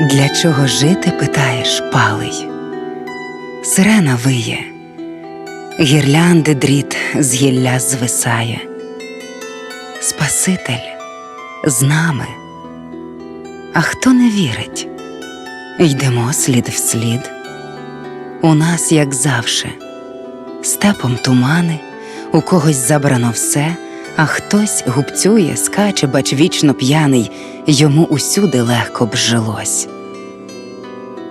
Для чого жити, питаєш, палий? Сирена виє, гірлянди дріт з гілля звисає. Спаситель з нами. А хто не вірить? Йдемо слід в слід. У нас, як завше, степом тумани, у когось забрано все, а хтось губцює, скаче, бач вічно п'яний, йому усюди легко б жилось.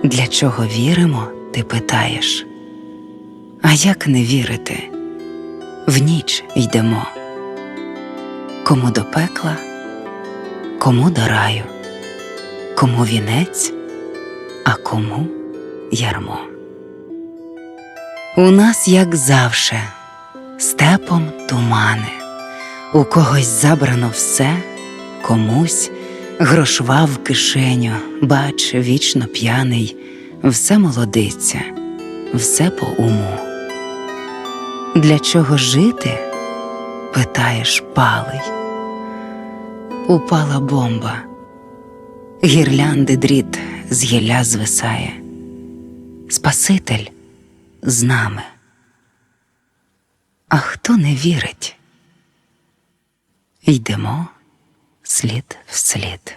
Для чого віримо, ти питаєш? А як не вірити? В ніч йдемо. Кому до пекла, кому до раю, кому вінець, а кому ярмо. У нас, як завше, степом тумани, у когось забрано все, комусь грошва в кишеню, бач, вічно п'яний, все молодиться, все по уму. Для чого жити? питаєш палий. Упала бомба, гірлянди дріт з гілля звисає. Спаситель з нами. А хто не вірить? Йдемо слід в слід.